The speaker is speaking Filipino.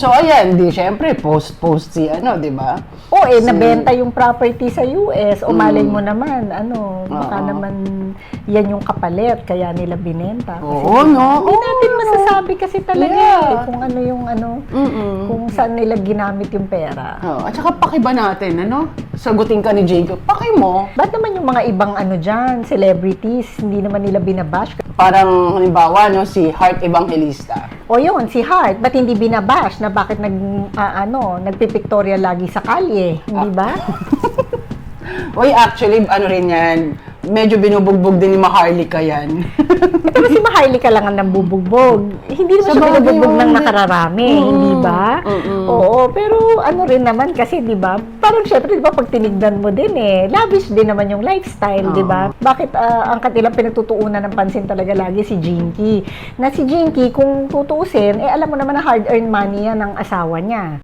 So, ayan, di syempre, post-post si ano, di ba? O eh, nabenta yung property sa US. O malay Mm. mo naman, ano, baka Oo. naman yan yung kapalit, kaya nila binenta. Kasi Oo, no? Hindi Oo. natin masasabi kasi talaga Yeah. eh, kung ano yung ano, Mm-mm. kung saan nila ginamit yung pera. Oh, at saka pakiba natin, ano? Sagutin ka ni Jacob, paki mo. Ba't naman yung mga ibang ano dyan, celebrities, hindi naman nila binabash? Parang, halimbawa, no, si Heart Evangelista. O yun, si Hart, ba't hindi binabash na bakit nag, ah, ano, nagpipictorial lagi sa kalye, hindi ba? Uy, actually, ano rin yan, medyo binubugbog din ni Maharlika yan. Pero si Maharlika lang ang nambubugbog. Hindi naman Sa siya binubugbog ng nakararami, Mm, hindi ba? mm-mm. Oo, pero ano rin naman kasi, di ba? Parang syempre, di ba, pag tinignan mo din eh, lavish din naman yung lifestyle, di ba? Bakit ah, ang kanilang pinagtutuunan ng pansin talaga lagi si Jinky? Na si Jinky, kung tutuusin, eh alam mo naman na hard-earned money yan ng asawa niya.